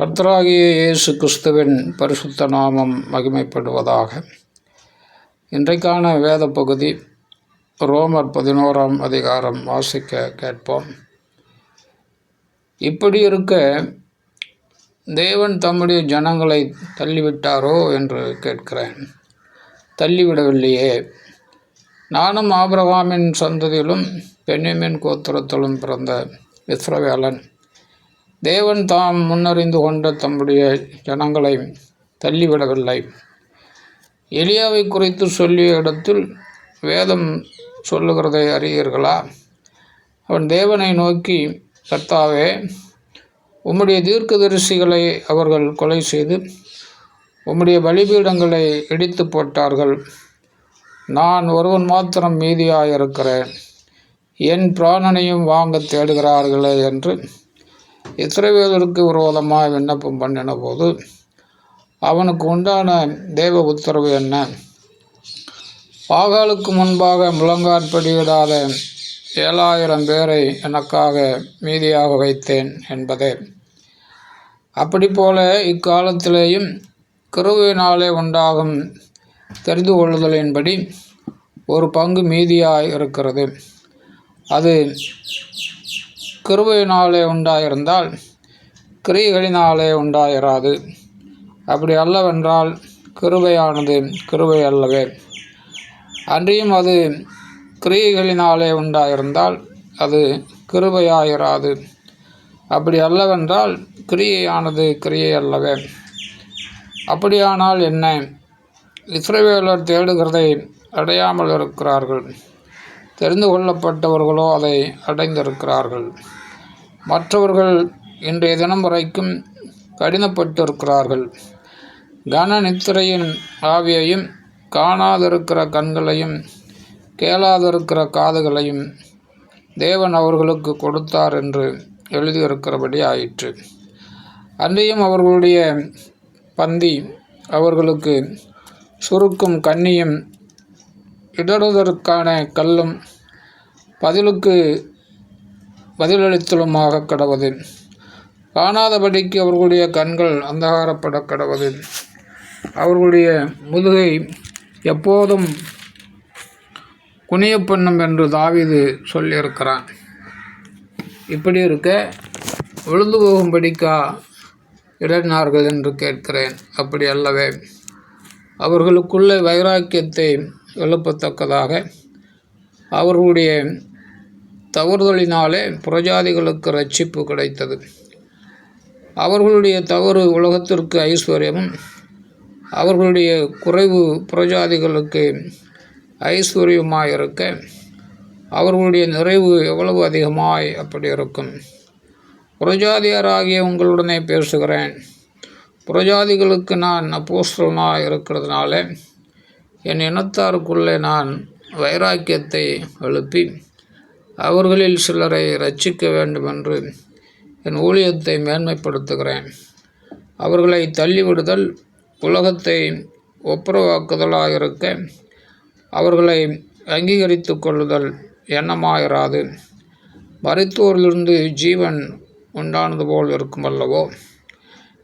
கர்த்தராகிய இயேசு கிறிஸ்துவின் பரிசுத்த நாமம் மகிமைப்படுவதாக. இன்றைக்கான வேத பகுதி ரோமர் பதினோராம் அதிகாரம் வாசிக்க கேட்போம். இப்படி இருக்க தேவன் தம்முடைய ஜனங்களை தள்ளிவிட்டாரோ என்று கேட்கிறேன். தள்ளிவிடவில்லையே. நானும் ஆபிரகாமின் சந்ததியிலும் பெண்ணிமின் கோத்திரத்திலும் பிறந்த இஸ்ரவேலன். தேவன் தாம் முன்னறிந்து கொண்ட தம்முடைய ஜனங்களை தள்ளிவிடவில்லை. எலியாவை குறித்து சொல்லிய இடத்தில் வேதம் சொல்லுகிறதை அறியீர்களா? அவன் தேவனை நோக்கி கர்த்தாவே உம்முடைய தீர்க்கதரிசிகளை அவர்கள் கொலை செய்து உம்முடைய பலிபீடங்களை இடித்து போட்டார்கள். நான் ஒருவன் மாத்திரம் மீதியாயிருக்கிறேன். என் பிராணனையும் வாங்க தேடுகிறார்களே என்று இஸ்ரவேலருக்கு விரோதமாக விண்ணப்பம் பண்ணின போது அவனுக்கு உண்டான தேவ உத்தரவு என்ன? பாகாலுக்கு முன்பாக முழங்காற்படியிடாத ஏழாயிரம் பேரை எனக்காக மீதியாக வைத்தேன் என்பதே. அப்படி போல இக்காலத்திலேயும் கிருவினாலே உண்டாகும் தெரிந்து கொள்ளுதலின்படி ஒரு பங்கு மீதியாக இருக்கிறது. அது கிருபையினாலே உண்டாயிருந்தால் கிரியைகளினாலே உண்டாயிராது. அப்படி அல்லவென்றால் கிருபையானது கிருபை அல்லவே. அன்றியும் அது கிரியைகளினாலே உண்டாயிருந்தால் அது கிருபையாயிராது. அப்படி அல்லவென்றால் கிரியையானது கிரியை அல்லவே. அப்படியானால் என்ன? இஸ்ரவேலர் தேடுகிறதை அடையாமல் இருக்கிறார்கள். தெரிந்து கொள்ளப்பட்டவர்களோ அதை அடைந்திருக்கிறார்கள். மற்றவர்கள் இன்றைய தினம் வரைக்கும் கடினப்பட்டிருக்கிறார்கள். கன நித்திரையின் ஆவியையும் காணாதிருக்கிற கண்களையும் கேளாதிருக்கிற காதுகளையும் தேவன் அவர்களுக்கு கொடுத்தார் என்று எழுதியிருக்கிறபடி ஆயிற்று. அன்றையும் அவர்களுடைய பந்தி அவர்களுக்கு சுருக்கும் கண்ணியும் இடறுவதற்கான கல்லும் பதிலுக்கு பதிலளித்தலுமாக கடவுது காணாதபடிக்கு அவர்களுடைய கண்கள் அந்தகாரப்பட கடவுது அவர்களுடைய முதுகை எப்போதும் குனிய பண்ணும் என்று தாவிது சொல்லியிருக்கிறான். இப்படி இருக்க விழுந்து போகும்படிக்கா இடனார்கள் என்று கேட்கிறேன். அப்படி அல்லவே அவர்களுக்குள்ள வைராக்கியத்தை எழுப்பத்தக்கதாக அவர்களுடைய தவறுதலினாலே புறஜாதிகளுக்கு ரட்சிப்பு கிடைத்தது. அவர்களுடைய தவறு உலகத்திற்கு ஐஸ்வர்யமும் அவர்களுடைய குறைவு புறஜாதிகளுக்கு ஐஸ்வர்யமாக இருக்க அவர்களுடைய நிறைவு எவ்வளவு அதிகமாய் அப்படி இருக்கும். புறஜாதியராகிய உங்களுடனே பேசுகிறேன். புறஜாதிகளுக்கு நான் அப்போஸ்டலனாக இருக்கிறதுனால என் இனத்தாருக்குள்ளே நான் வைராக்கியத்தை எழுப்பி அவர்களில் சிலரை ரட்சிக்க வேண்டுமென்று என் ஊழியத்தை மேன்மைப்படுத்துகிறேன். அவர்களை தள்ளிவிடுதல் உலகத்தை ஒப்புரவாக்குதலாக இருக்க அவர்களை அங்கீகரித்து கொள்ளுதல் எண்ணமாயிராது. மருத்துவரிலிருந்து ஜீவன் உண்டானது போல் இருக்குமல்லவோ?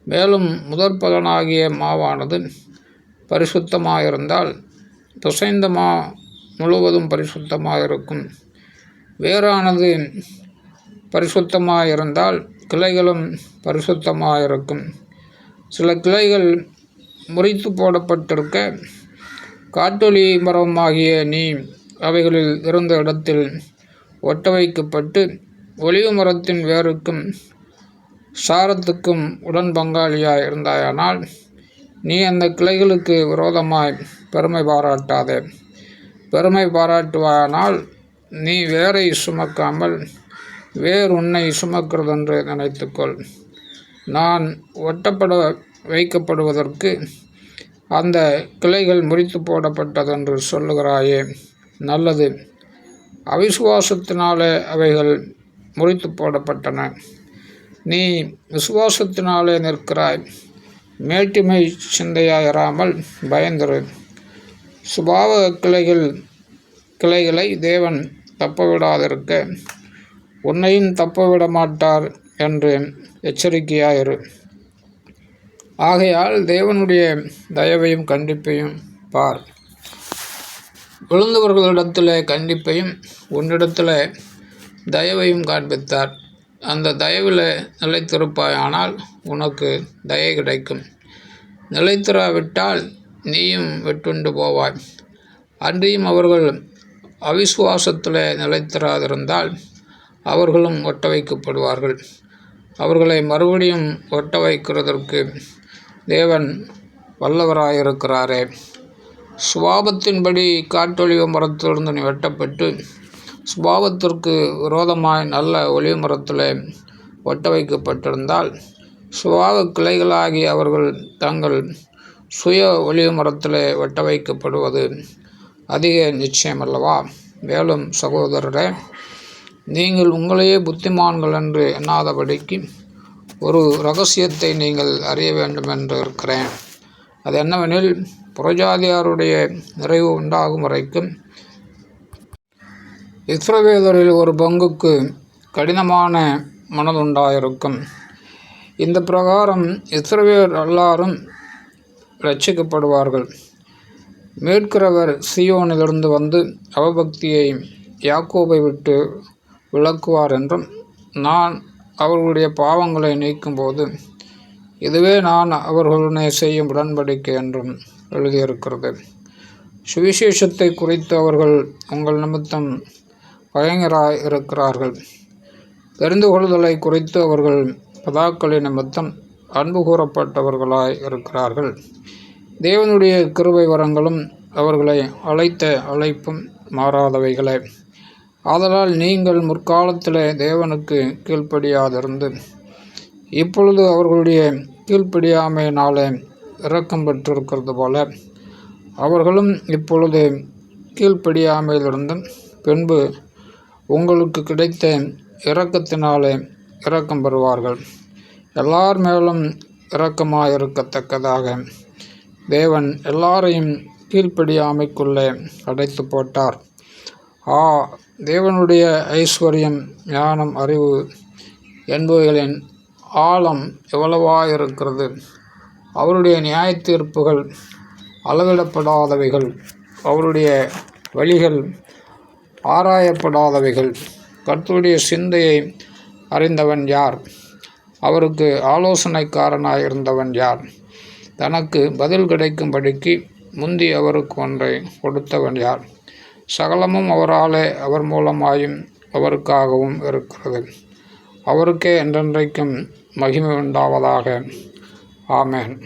மேலும் முதற் பலனாகிய மாவானது பரிசுத்தமாயிருந்தால் பிசைந்த மா முழுவதும் பரிசுத்தமாக இருக்கும் வேறானது பரிசுத்தமாக இருந்தால் கிளைகளும் பரிசுத்தமாக இருக்கும் சில கிளைகள் முறித்து போடப்பட்டிருக்க காட்டொலி மரமாகிய நீ அவைகளில் இருந்த இடத்தில் ஒட்ட வைக்கப்பட்டு ஒளிவு மரத்தின் வேருக்கும் சாரத்துக்கும் உடன் பங்காளியாக இருந்தாயானால் நீ அந்த கிளைகளுக்கு விரோதமாய் பெருமை பாராட்டாதே. பெருமை பாராட்டுவானால் நீ வேரை சுமக்காமல் வேர் உன்னை சுமக்கிறதென்று நினைத்துக்கொள். நான் ஒட்டப்பட வைக்கப்படுவதற்கு அந்த கிளைகள் முறித்து போடப்பட்டதென்று சொல்லுகிறாயே நல்லது. அவிசுவாசத்தினாலே அவைகள் முறித்து போடப்பட்டன. நீ விசுவாசத்தினாலே நிற்கிறாய். மேட்டுமை சிந்தையாயிராமல் பயந்திரு. சுபாவ கிளைகள் கிளைகளை தேவன் தப்ப விடாதிருக்க உன்னையும் தப்ப விட மாட்டார் என்று எச்சரிக்கையாயிரு. ஆகையால் தேவனுடைய தயவையும் கண்டிப்பையும் பார். விழுந்தவர்களிடத்தில் கண்டிப்பையும் உன்னிடத்தில் தயவையும் காண்பித்தார். அந்த தயவில் நிலைத்திருப்பாயானால் உனக்கு தயை கிடைக்கும். நிலைத்திராவிட்டால் நீயும் வெட்டுண்டு போவாய். அன்றியும் அவர்கள் அவிசுவாசத்தில் நிலைத்திராதிருந்தால் அவர்களும் ஒட்ட வைக்கப்படுவார்கள் அவர்களை மறுபடியும் ஒட்ட வைக்கிறதற்கு தேவன் வல்லவராயிருக்கிறாரே. சுபாவத்தின்படி காட்டொழிவு மரத்திலிருந்து நீ வெட்டப்பட்டு சுபாவத்திற்கு விரோதமாய் நல்ல ஒளிவு மரத்தில் ஒட்ட வைக்கப்பட்டிருந்தால் சுபாவ கிளைகளாகி அவர்கள் தங்கள் சுய ஒளிவு மரத்தில் ஒட்ட வைக்கப்படுவது அதிக நிச்சயம் அல்லவா? மேலும் சகோதரரே நீங்கள் உங்களையே புத்திமான்கள் என்று எண்ணாதபடிக்கு ஒரு ரகசியத்தை நீங்கள் அறிய வேண்டும் என்று இருக்கிறேன். அது என்னவெனில் புறஜாதியாருடைய நிறைவு உண்டாகும் வரைக்கும் இஸ்ரவேலரில் ஒரு பங்குக்கு கடினமான மனதுண்டாயிருக்கும். இந்த பிரகாரம் இஸ்ரவேல் எல்லாரும் ரட்சிக்கப்படுவார்கள் மீட்கிறவர் சியோனிலிருந்து வந்து அவபக்தியை யாக்கோபை விட்டு விளக்குவார் என்றும் நான் அவர்களுடைய பாவங்களை நீக்கும்போது இதுவே நான் அவர்களுடனே செய்யும் உடன்படிக்கை என்றும் எழுதியிருக்கிறது. சுவிசேஷத்தை குறித்து அவர்கள் உங்கள் நிமித்தம் பயங்கராய் இருக்கிறார்கள் தெரிந்து கொள்ளுதலை குறித்து அவர்கள் பதாக்களின் நிமித்தம் அன்பு கூறப்பட்டவர்களாய் இருக்கிறார்கள் தேவனுடைய கிருபை வரங்களும் அவர்களை அழைத்த அழைப்பும் மாறாதவைகளே. ஆதலால் நீங்கள் முற்காலத்தில் தேவனுக்கு கீழ்ப்படியாதிருந்து இப்பொழுது அவர்களுடைய கீழ்ப்படியாமையினாலே இறக்கம் பெற்றிருக்கிறது போல அவர்களும் இப்பொழுது கீழ்ப்படியாமையிலிருந்தும் பின்பு உங்களுக்கு கிடைத்த இரக்கத்தினாலே இரக்கம் பெறுவார்கள். எல்லார் மேலும் இரக்கமாயிருக்கத்தக்கதாக தேவன் எல்லாரையும் கீழ்ப்படியாமைக்குள்ளே அடைத்து போட்டார். ஆ தேவனுடைய ஐஸ்வர்யம் ஞானம் அறிவு என்பவைகளின் ஆழம் எவ்வளவாக இருக்கிறது அவருடைய நியாய தீர்ப்புகள் அளவிடப்படாதவைகள் அவருடைய வழிகள் ஆராயப்படாதவைகள். கர்த்தருடைய சிந்தையை அறிந்தவன் யார்? அவருக்கு ஆலோசனைக்காரனாக இருந்தவன் யார்? தனக்கு பதில் கிடைக்கும்படிக்கு முந்தி அவருக்கு ஒன்றை கொடுத்தவன் யார்? சகலமும் அவராலே அவர் மூலமாயும் அவருக்காகவும் இருக்கிறது. அவருக்கே என்றென்றைக்கும் மகிமை உண்டாவதாக. ஆமேன்.